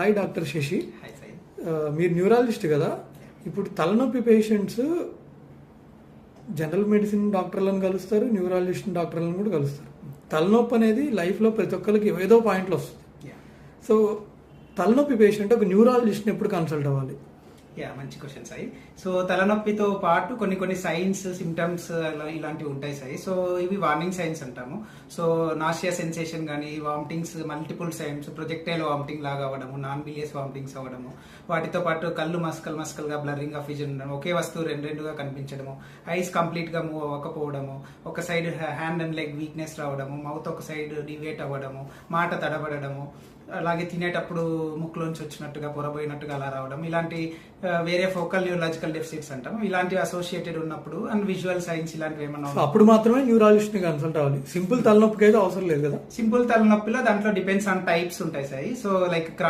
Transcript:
Hi doctor Shashi మీరు neurologist కదా? ఇప్పుడు తలనొప్పి పేషెంట్స్ జనరల్ మెడిసిన్ డాక్టర్లను కలుస్తారు న్యూరాలజిస్ట్ డాక్టర్లను కూడా కలుస్తారు. తలనొప్పి అనేది లైఫ్లో ప్రతి ఒక్కరికి ఏదో పాయింట్లో వస్తుంది. సో తలనొప్పి పేషెంట్ ఒక న్యూరాలజిస్ట్ని ఎప్పుడు కన్సల్ట్ అవ్వాలి? యా మంచి క్వశ్చన్ సాయి సో తలనొప్పితో పాటు కొన్ని కొన్ని సైన్స్ సిమ్టమ్స్ ఇలాంటివి ఉంటాయి సాయి. సో ఇవి వార్నింగ్ సైన్స్ అంటాము. సో నాషియా సెన్సేషన్ కానీ vomitings multiple signs projectile vomiting లాగా అవ్వడము నాన్ బిలియస్ వామిటింగ్స్ అవ్వడము వాటితో పాటు కళ్ళు మస్కల్ మస్కల్గా బ్లరింగ్ ఆఫ్ విజన్ ఉండడం ఒకే వస్తువు రెండు రెండుగా కనిపించడము ఐస్ కంప్లీట్గా మూవ్ అవ్వకపోవడము ఒక side hand and leg weakness రావడము మౌత్ ఒక సైడ్ డివేట్ అవ్వడము మాట తడబడము అలాగే తినేటప్పుడు ముక్కులోంచి వచ్చినట్టుగా పొరబోయినట్టుగా అలా రావడం ఇలాంటి వేరే ఫోకల్ న్యూరలాజికల్ డెఫిసిట్స్ అంటాం. ఇలాంటివి అసోసియేటెడ్ ఉన్నప్పుడు అండ్ విజువల్ సైన్స్ ఇలాంటివి ఏమన్నా అప్పుడు మాత్రమే న్యూరాలజిస్ట్ని కన్సల్ట్ అవ్వాలి. సింపుల్ తలనొప్పికి అయితే అవసరం లేదు కదా? సింపుల్ తలనొప్పిలో దాంట్లో డిపెండ్స్ ఆన్ టైప్స్ ఉంటాయి సాయి. So like